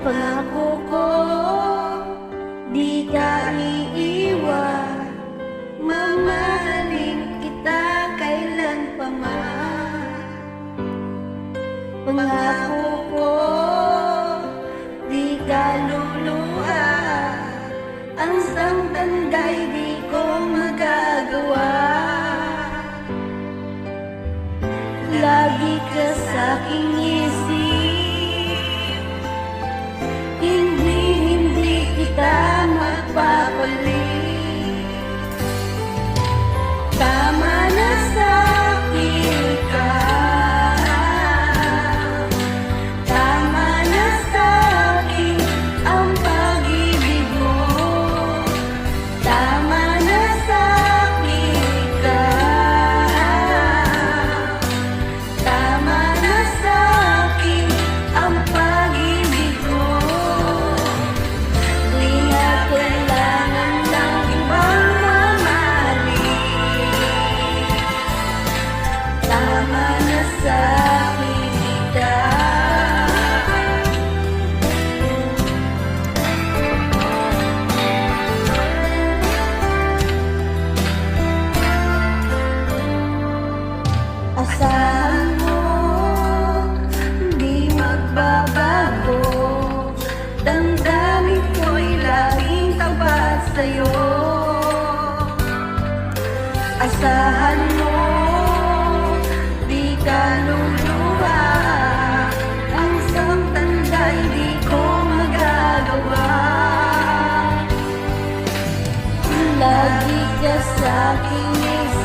Pangako ko, di ka iiwan. Mamahalin kita kailan pa man. Pangako ko, di ka luluha Ang sandanday di ko magagawa. Lagi ka sa aking isip Asahan mo, di magbabago. Damdamin ko'y laging tapat sa'yo. Asahan mo, di ka luluha Ang isang Lagi ka sa'kin